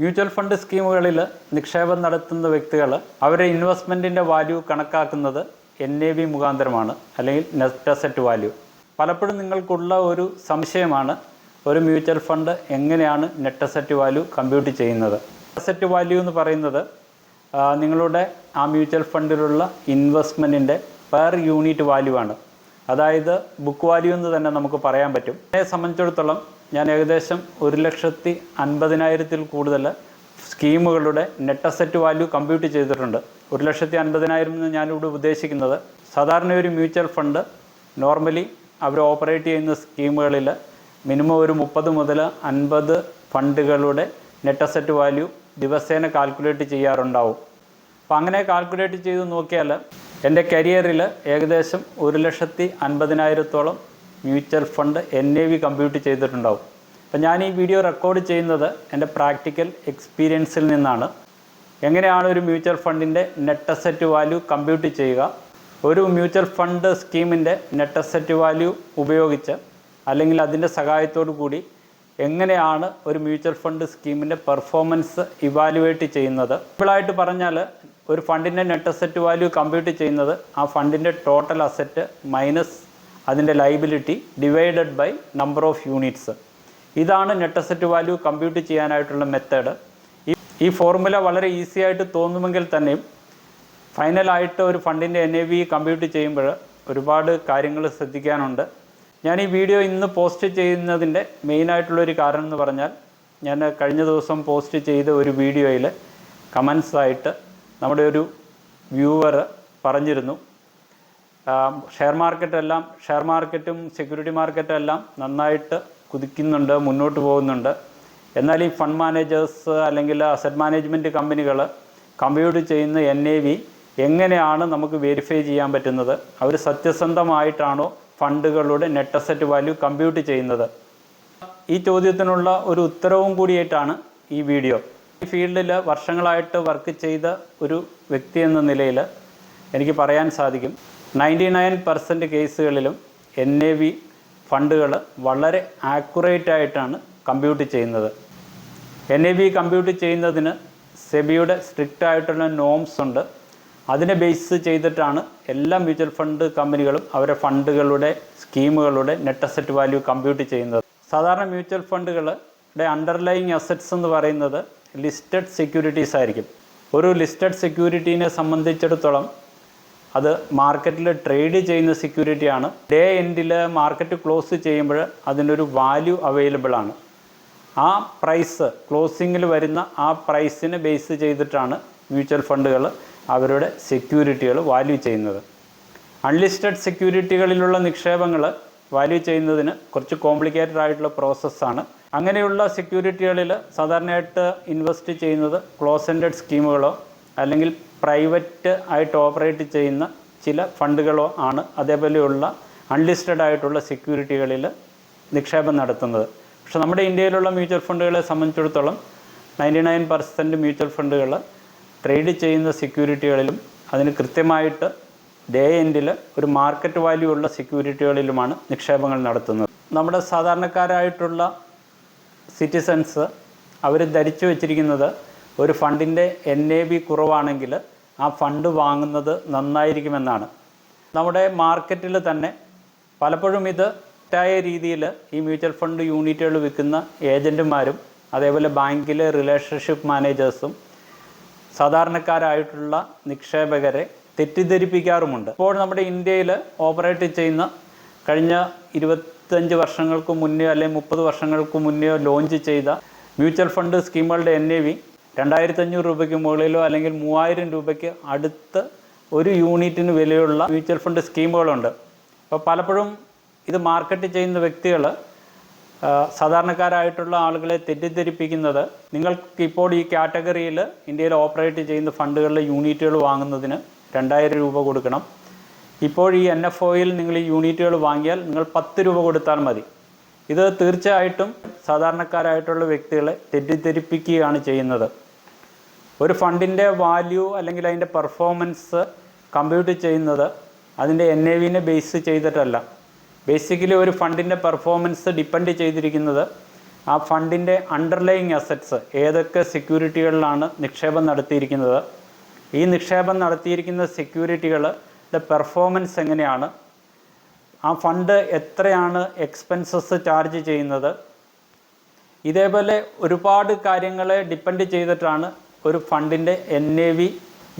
Mutual fund സ്കീമുകളിൽ നിക്ഷേപം നടത്തുന്ന വ്യക്തികൾ അവരുടെ ഇൻവെസ്റ്റ്മെന്റിന്റെ വാല്യൂ കണക്കാക്കുന്നത് എൻ എ ബി മുഖാന്തരമാണ് അല്ലെങ്കിൽ നെറ്റ് അസറ്റ് വാല്യൂ. പലപ്പോഴും നിങ്ങൾക്കുള്ള ഒരു സംശയമാണ് ഒരു മ്യൂച്വൽ ഫണ്ട് എങ്ങനെയാണ് നെറ്റ് അസറ്റ് വാല്യൂ കമ്പ്യൂട്ട് ചെയ്യുന്നത്? അസറ്റ് വാല്യൂ എന്ന് പറയുന്നത് നിങ്ങളുടെ ആ മ്യൂച്വൽ ഫണ്ടിലുള്ള ഇൻവെസ്റ്റ്മെന്റിന്റെ പെർ യൂണിറ്റ് വാല്യൂ ആണ്. അതായത് ബുക്ക് വാല്യൂ എന്ന് തന്നെ നമുക്ക് പറയാൻ പറ്റും. എന്നെ സംബന്ധിച്ചിടത്തോളം ഞാൻ ഏകദേശം ഒരു ലക്ഷത്തി അൻപതിനായിരത്തിൽ കൂടുതൽ സ്കീമുകളുടെ നെറ്റ് അസറ്റ് വാല്യൂ കമ്പ്യൂട്ട് ചെയ്തിട്ടുണ്ട്. ഒരു ലക്ഷത്തി അൻപതിനായിരം എന്ന് ഞാനിവിടെ ഉദ്ദേശിക്കുന്നത് സാധാരണ ഒരു മ്യൂച്വൽ ഫണ്ട് നോർമലി അവർ ഓപ്പറേറ്റ് ചെയ്യുന്ന സ്കീമുകളിൽ മിനിമം ഒരു മുപ്പത് മുതൽ അൻപത് ഫണ്ടുകളുടെ നെറ്റ് അസറ്റ് വാല്യൂ ദിവസേന കാൽക്കുലേറ്റ് ചെയ്യാറുണ്ടാവും. അപ്പോൾ അങ്ങനെ കാൽക്കുലേറ്റ് ചെയ്ത് നോക്കിയാൽ എന്റെ കരിയറിൽ ഏകദേശം ഒരു ലക്ഷത്തി അൻപതിനായിരത്തോളം mutual fund N A V compute ചെയ്തിട്ടുണ്ടാവും. അപ്പം ഞാൻ ഈ വീഡിയോ റെക്കോർഡ് ചെയ്യുന്നത് എന്റെ പ്രാക്ടിക്കൽ എക്സ്പീരിയൻസിൽ നിന്നാണ്. എങ്ങനെയാണ് ഒരു മ്യൂച്വൽ ഫണ്ടിന്റെ നെറ്റ് അസറ്റ് വാല്യൂ കമ്പ്യൂട്ട് ചെയ്യുക? ഒരു മ്യൂച്വൽ ഫണ്ട് സ്കീമിന്റെ നെറ്റ് അസറ്റ് വാല്യൂ ഉപയോഗിച്ച് അല്ലെങ്കിൽ അതിന്റെ സഹായത്തോടു കൂടി എങ്ങനെയാണ് ഒരു മ്യൂച്വൽ ഫണ്ട് സ്കീമിന്റെ പെർഫോമൻസ് ഇവാലുവേറ്റ് ചെയ്യുന്നത്? സിമ്പിളായിട്ട് പറഞ്ഞാൽ ഒരു ഫണ്ടിന്റെ നെറ്റ് അസറ്റ് വാല്യൂ കമ്പ്യൂട്ട് ചെയ്യുന്നത് ആ ഫണ്ടിന്റെ ടോട്ടൽ അസറ്റ് മൈനസ് അതിന്റെ liability divided by number of units ഇതാണ് നെറ്റ് അസറ്റ് വാല്യൂ കമ്പ്യൂട്ട് ചെയ്യാനായിട്ടുള്ള മെത്തേഡ് ഈ ഫോർമുല വളരെ ഈസി ആയിട്ട് തോന്നുമെങ്കിൽ തന്നെയും ഫൈനലായിട്ട് ഒരു ഫണ്ടിന്റെ എൻ എ വി കമ്പ്യൂട്ട് ചെയ്യുമ്പോൾ ഒരുപാട് കാര്യങ്ങൾ ശ്രദ്ധിക്കാനുണ്ട്. ഞാൻ ഈ വീഡിയോ ഇന്ന് പോസ്റ്റ് ചെയ്യുന്നതിന്റെ മെയിനായിട്ടുള്ളൊരു കാരണം എന്ന് പറഞ്ഞാൽ ഞാൻ കഴിഞ്ഞ ദിവസം പോസ്റ്റ് ചെയ്ത ഒരു വീഡിയോയിൽ കമൻസ് ആയിട്ട് നമ്മുടെ ഒരു വ്യൂവർ പറഞ്ഞിരുന്നു. ഷെയർ മാർക്കറ്റെല്ലാം ഷെയർ മാർക്കറ്റും സെക്യൂരിറ്റി മാർക്കറ്റും എല്ലാം നന്നായിട്ട് കുതിക്കുന്നുണ്ട് മുന്നോട്ട് പോകുന്നുണ്ട്. എന്നാൽ ഈ ഫണ്ട് മാനേജേഴ്സ് അല്ലെങ്കിൽ അസറ്റ് മാനേജ്മെന്റ് കമ്പനികൾ കമ്പ്യൂട്ട് ചെയ്യുന്ന എൻ എ വി എങ്ങനെയാണ് നമുക്ക് വെരിഫൈ ചെയ്യാൻ പറ്റുന്നത്? അവർ സത്യസന്ധമായിട്ടാണോ ഫണ്ടുകളുടെ നെറ്റ് അസറ്റ് വാല്യൂ കമ്പ്യൂട്ട് ചെയ്യുന്നത്? ഈ ചോദ്യത്തിനുള്ള ഒരു ഉത്തരവും കൂടിയായിട്ടാണ് ഈ വീഡിയോ. ഫീൽഡിൽ വർഷങ്ങളായിട്ട് വർക്ക് ചെയ്ത ഒരു വ്യക്തി എന്ന നിലയിൽ എനിക്ക് പറയാൻ സാധിക്കും. നയന്റി നയൻ പെർസെന്റ് കേസുകളിലും എൻ എ വി ഫണ്ടുകൾ വളരെ ആക്യുറേറ്റ് ആയിട്ടാണ് കമ്പ്യൂട്ട് ചെയ്യുന്നത്. എൻ എ ബി കമ്പ്യൂട്ട് ചെയ്യുന്നതിന് സെബിയുടെ സ്ട്രിക്റ്റ് ആയിട്ടുള്ള നോംസ് ഉണ്ട്. അതിനെ ബേസ് ചെയ്തിട്ടാണ് എല്ലാ മ്യൂച്വൽ ഫണ്ട് കമ്പനികളും അവരുടെ ഫണ്ടുകളുടെ സ്കീമുകളുടെ നെറ്റ് അസറ്റ് വാല്യൂ കമ്പ്യൂട്ട് ചെയ്യുന്നത്. സാധാരണ മ്യൂച്വൽ ഫണ്ടുകളുടെ അണ്ടർലൈങ് അസറ്റ്സ് എന്ന് പറയുന്നത് ലിസ്റ്റഡ് സെക്യൂരിറ്റീസ് ആയിരിക്കും. ഒരു ലിസ്റ്റഡ് സെക്യൂരിറ്റീനെ സംബന്ധിച്ചിടത്തോളം അത് മാർക്കറ്റിൽ ട്രേഡ് ചെയ്യുന്ന സെക്യൂരിറ്റിയാണ് ഡേ എൻഡിൽ മാർക്കറ്റ് ക്ലോസ് ചെയ്യുമ്പോൾ അതിനൊരു വാല്യൂ അവൈലബിൾ ആണ്. ആ പ്രൈസ് ക്ലോസിങ്ങിൽ വരുന്ന ആ പ്രൈസിനെ ബേസ് ചെയ്തിട്ടാണ് മ്യൂച്വൽ ഫണ്ടുകൾ അവരുടെ സെക്യൂരിറ്റികൾ വാല്യൂ ചെയ്യുന്നത്. അൺലിസ്റ്റഡ് സെക്യൂരിറ്റികളിലുള്ള നിക്ഷേപങ്ങൾ വാല്യൂ ചെയ്യുന്നതിന് കുറച്ച് കോംപ്ലിക്കേറ്റഡ് ആയിട്ടുള്ള പ്രോസസ്സാണ് അങ്ങനെയുള്ള സെക്യൂരിറ്റികളിൽ സാധാരണയായിട്ട് ഇൻവെസ്റ്റ് ചെയ്യുന്നത് ക്ലോസ് എൻഡഡ് സ്കീമുകളോ അല്ലെങ്കിൽ പ്രൈവറ്റ് ആയിട്ട് ഓപ്പറേറ്റ് ചെയ്യുന്ന ചില ഫണ്ടുകളോ ആണ്. അതേപോലെയുള്ള അൺലിസ്റ്റഡ് ആയിട്ടുള്ള സെക്യൂരിറ്റികളിൽ നിക്ഷേപം നടത്തുന്നത്. പക്ഷേ നമ്മുടെ ഇന്ത്യയിലുള്ള മ്യൂച്വൽ ഫണ്ടുകളെ സംബന്ധിച്ചിടത്തോളം നയന്റി നയൻ പെർസെന്റ് മ്യൂച്വൽ ഫണ്ടുകൾ ട്രേഡ് ചെയ്യുന്ന സെക്യൂരിറ്റികളിലും അതിന് കൃത്യമായിട്ട് ഡേ എൻഡിൽ ഒരു മാർക്കറ്റ് വാല്യൂ ഉള്ള സെക്യൂരിറ്റികളിലുമാണ് നിക്ഷേപങ്ങൾ നടത്തുന്നത്. നമ്മുടെ സാധാരണക്കാരായിട്ടുള്ള സിറ്റിസൺസ് അവർ ധരിച്ചു വച്ചിരിക്കുന്നത് ഒരു ഫണ്ടിന്റെ എൻ എ ബി കുറവാണെങ്കിൽ ആ ഫണ്ട് വാങ്ങുന്നത് നന്നായിരിക്കുമെന്നാണ്. നമ്മുടെ മാർക്കറ്റിൽ തന്നെ പലപ്പോഴും ഇത് തെറ്റായ രീതിയിൽ ഈ മ്യൂച്വൽ ഫണ്ട് യൂണിറ്റുകൾ വിൽക്കുന്ന ഏജന്റുമാരും അതേപോലെ ബാങ്കിലെ റിലേഷൻഷിപ്പ് മാനേജേഴ്സും സാധാരണക്കാരായിട്ടുള്ള നിക്ഷേപകരെ തെറ്റിദ്ധരിപ്പിക്കാറുമുണ്ട്. ഇപ്പോൾ നമ്മുടെ ഇന്ത്യയിൽ ഓപ്പറേറ്റ് ചെയ്യുന്ന കഴിഞ്ഞ ഇരുപത്തഞ്ച് വർഷങ്ങൾക്ക് മുന്നേ അല്ലെങ്കിൽ മുപ്പത് വർഷങ്ങൾക്ക് മുന്നേ ലോഞ്ച് ചെയ്ത മ്യൂച്വൽ ഫണ്ട് സ്കീമുകളുടെ എൻ എ വി രണ്ടായിരത്തി അഞ്ഞൂറ് രൂപയ്ക്ക് മുകളിലോ അല്ലെങ്കിൽ മൂവായിരം രൂപയ്ക്ക് അടുത്ത് ഒരു യൂണിറ്റിന് വിലയുള്ള മ്യൂച്വൽ ഫണ്ട് സ്കീമുകളുണ്ട്. അപ്പോൾ പലപ്പോഴും ഇത് മാർക്കറ്റ് ചെയ്യുന്ന വ്യക്തികൾ സാധാരണക്കാരായിട്ടുള്ള ആളുകളെ തെറ്റിദ്ധരിപ്പിക്കുന്നത് നിങ്ങൾക്ക് ഇപ്പോൾ ഈ കാറ്റഗറിയിൽ ഇന്ത്യയിൽ ഓപ്പറേറ്റ് ചെയ്യുന്ന ഫണ്ടുകളിലെ യൂണിറ്റുകൾ വാങ്ങുന്നതിന് രണ്ടായിരം രൂപ കൊടുക്കണം. ഇപ്പോൾ ഈ എൻ എഫ് ഒയിൽ നിങ്ങൾ ഈ യൂണിറ്റുകൾ വാങ്ങിയാൽ നിങ്ങൾ പത്ത് രൂപ കൊടുത്താൽ മതി. ഇത് തീർച്ചയായിട്ടും സാധാരണക്കാരായിട്ടുള്ള വ്യക്തികളെ തെറ്റിദ്ധരിപ്പിക്കുകയാണ് ചെയ്യുന്നത്. ഒരു ഫണ്ടിന്റെ വാല്യൂ അല്ലെങ്കിൽ അതിന്റെ പെർഫോമൻസ് കമ്പ്യൂട്ട് ചെയ്യുന്നത് അതിന്റെ എൻ എ വിനെ ബേസ് ചെയ്തിട്ടല്ല. ബേസിക്കലി ഒരു ഫണ്ടിന്റെ പെർഫോമൻസ് ഡിപ്പെൻഡ് ചെയ്തിരിക്കുന്നത് ആ ഫണ്ടിന്റെ അണ്ടർലൈങ് അസറ്റ്സ് ഏതൊക്കെ സെക്യൂരിറ്റികളിലാണ് നിക്ഷേപം നടത്തിയിരിക്കുന്നത്. ഈ നിക്ഷേപം നടത്തിയിരിക്കുന്ന സെക്യൂരിറ്റികളുടെ പെർഫോമൻസ് എങ്ങനെയാണ്? ആ ഫണ്ട് എത്രയാണ് എക്സ്പെൻസസ് ചാർജ് ചെയ്യുന്നത്? ഇതേപോലെ ഒരുപാട് കാര്യങ്ങളെ ഡിപ്പെൻഡ് ചെയ്തിട്ടാണ് ഒരു ഫണ്ടിന്റെ എൻ എ വി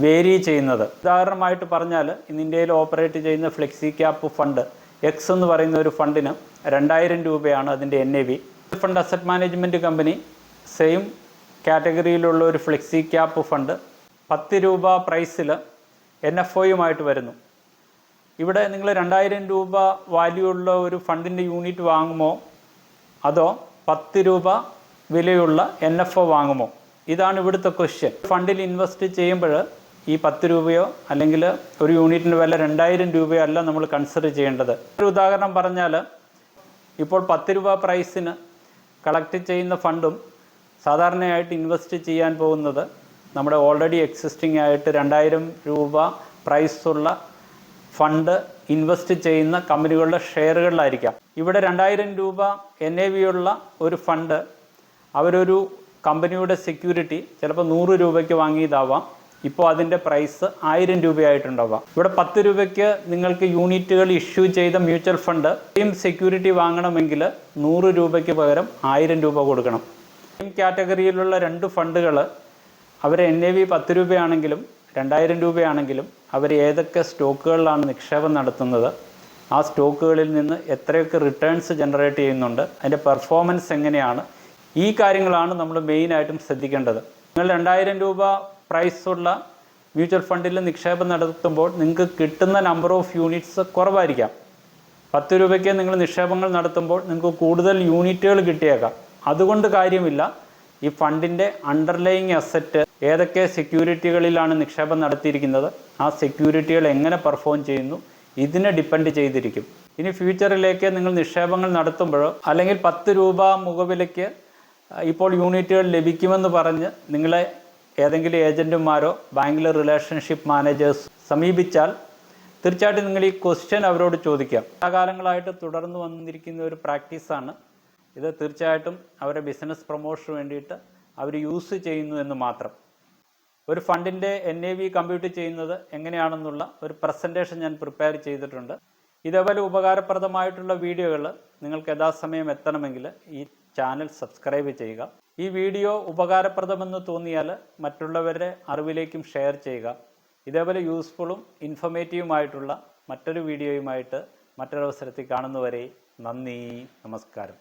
വേരി ചെയ്യുന്നത്. ഉദാഹരണമായിട്ട് പറഞ്ഞാൽ ഇന്ന് ഇന്ത്യയിൽ ഓപ്പറേറ്റ് ചെയ്യുന്ന ഫ്ലെക്സി ക്യാപ്പ് ഫണ്ട് എക്സ് എന്ന് പറയുന്ന ഒരു ഫണ്ടിന് രണ്ടായിരം രൂപയാണ് അതിന്റെ N A V fund asset management company same കാറ്റഗറിയിലുള്ള ഒരു ഫ്ലെക്സി ക്യാപ്പ് ഫണ്ട് പത്ത് രൂപ പ്രൈസിൽ എൻ എഫ് ഒയുമായിട്ട് വരുന്നു. ഇവിടെ നിങ്ങൾ രണ്ടായിരം രൂപ വാല്യൂ ഉള്ള ഒരു ഫണ്ടിന്റെ യൂണിറ്റ് വാങ്ങുമോ? അതോ പത്ത് രൂപ വിലയുള്ള എൻ എഫ് ഒ വാങ്ങുമോ? ഇതാണ് ഇവിടുത്തെ ക്വസ്റ്റ്യൻ ഫണ്ടിൽ ഇൻവെസ്റ്റ് ചെയ്യുമ്പോൾ ഈ പത്ത് രൂപയോ അല്ലെങ്കിൽ ഒരു യൂണിറ്റിന്റെ വില രണ്ടായിരം രൂപയോ അല്ല നമ്മൾ കൺസിഡർ ചെയ്യേണ്ടത്. ഒരു ഉദാഹരണം പറഞ്ഞാൽ ഇപ്പോൾ പത്ത് രൂപ പ്രൈസിന് കളക്ട് ചെയ്യുന്ന ഫണ്ടും സാധാരണയായിട്ട് ഇൻവെസ്റ്റ് ചെയ്യാൻ പോകുന്നത് നമ്മുടെ ഓൾറെഡി എക്സിസ്റ്റിംഗ് ആയിട്ട് രണ്ടായിരം രൂപ പ്രൈസുള്ള ഫണ്ട് ഇൻവെസ്റ്റ് ചെയ്യുന്ന കമ്പനികളുടെ ഷെയറുകളിലായിരിക്കാം. ഇവിടെ രണ്ടായിരം രൂപ എൻ എ വി ഉള്ള ഒരു ഫണ്ട് അവരൊരു കമ്പനിയുടെ സെക്യൂരിറ്റി ചിലപ്പോൾ നൂറ് രൂപയ്ക്ക് വാങ്ങിയതാവാം. ഇപ്പോൾ അതിന്റെ പ്രൈസ് ആയിരം രൂപയായിട്ടുണ്ടാവാം. ഇവിടെ പത്ത് രൂപയ്ക്ക് നിങ്ങൾക്ക് യൂണിറ്റുകൾ ഇഷ്യൂ ചെയ്ത മ്യൂച്വൽ ഫണ്ട് സെയിം സെക്യൂരിറ്റി വാങ്ങണമെങ്കിൽ നൂറ് രൂപയ്ക്ക് പകരം ആയിരം രൂപ കൊടുക്കണം. സെയിം കാറ്റഗറിയിലുള്ള രണ്ട് ഫണ്ടുകൾ അവർ എൻ എ വി പത്ത് രൂപയാണെങ്കിലും രണ്ടായിരം രൂപയാണെങ്കിലും അവർ ഏതൊക്കെ സ്റ്റോക്കുകളിലാണ് നിക്ഷേപം നടത്തുന്നത് ആ സ്റ്റോക്കുകളിൽ നിന്ന് എത്രയൊക്കെ റിട്ടേൺസ് ജനറേറ്റ് ചെയ്യുന്നുണ്ട് അതിന്റെ പെർഫോമൻസ് എങ്ങനെയാണ് ഈ കാര്യങ്ങളാണ് നമ്മൾ മെയിനായിട്ടും ശ്രദ്ധിക്കേണ്ടത്. നിങ്ങൾ രണ്ടായിരം രൂപ പ്രൈസുള്ള മ്യൂച്വൽ ഫണ്ടിൽ നിക്ഷേപം നടത്തുമ്പോൾ നിങ്ങൾക്ക് കിട്ടുന്ന നമ്പർ ഓഫ് യൂണിറ്റ്സ് കുറവായിരിക്കാം. പത്ത് രൂപയ്ക്ക് നിങ്ങൾ നിക്ഷേപങ്ങൾ നടത്തുമ്പോൾ നിങ്ങൾക്ക് കൂടുതൽ യൂണിറ്റുകൾ കിട്ടിയേക്കാം. അതുകൊണ്ട് കാര്യമില്ല. ഈ ഫണ്ടിന്റെ അണ്ടർലൈങ് അസറ്റ് ഏതൊക്കെ സെക്യൂരിറ്റികളിലാണ് നിക്ഷേപം നടത്തിയിരിക്കുന്നത് ആ സെക്യൂരിറ്റികൾ എങ്ങനെ പെർഫോം ചെയ്യുന്നു ഇതിനെ ഡിപ്പെൻഡ് ചെയ്തിരിക്കും. ഇനി ഫ്യൂച്ചറിലേക്ക് നിങ്ങൾ നിക്ഷേപങ്ങൾ നടത്തുമ്പോഴോ അല്ലെങ്കിൽ പത്ത് രൂപ മുഖവിലയ്ക്ക് ഇപ്പോൾ യൂണിറ്റുകൾ ലഭിക്കുമെന്ന് പറഞ്ഞ് നിങ്ങളെ ഏതെങ്കിലും ഏജന്റുമാരോ ബാങ്കിലെ റിലേഷൻഷിപ്പ് മാനേജേഴ്സ് സമീപിച്ചാൽ തീർച്ചയായിട്ടും നിങ്ങൾ ഈ ക്വസ്റ്റ്യൻ അവരോട് ചോദിക്കാം. കാലങ്ങളായിട്ട് തുടർന്ന് വന്നിരിക്കുന്ന ഒരു പ്രാക്ടീസാണ്. ഇത് തീർച്ചയായിട്ടും അവരുടെ ബിസിനസ് പ്രൊമോഷന് വേണ്ടിയിട്ട് അവർ യൂസ് ചെയ്യുന്നു എന്ന് മാത്രം. ഒരു ഫണ്ടിന്റെ എൻ എ വി കമ്പ്യൂട്ട് ചെയ്യുന്നത് എങ്ങനെയാണെന്നുള്ള ഒരു പ്രസന്റേഷൻ ഞാൻ പ്രിപ്പയർ ചെയ്തിട്ടുണ്ട്. ഇതേപോലെ ഉപകാരപ്രദമായിട്ടുള്ള വീഡിയോകൾ നിങ്ങൾക്ക് യഥാസമയം എത്തണമെങ്കിൽ ഈ ചാനൽ സബ്സ്ക്രൈബ് ചെയ്യുക. ഈ വീഡിയോ ഉപകാരപ്രദമെന്ന് തോന്നിയാൽ മറ്റുള്ളവരുടെ അറിവിലേക്കും ഷെയർ ചെയ്യുക. ഇതേപോലെ യൂസ്ഫുള്ളും ഇൻഫർമേറ്റീവുമായിട്ടുള്ള മറ്റൊരു വീഡിയോയുമായിട്ട് മറ്റൊരവസരത്തിൽ കാണുന്നവരെ നന്ദി നമസ്കാരം.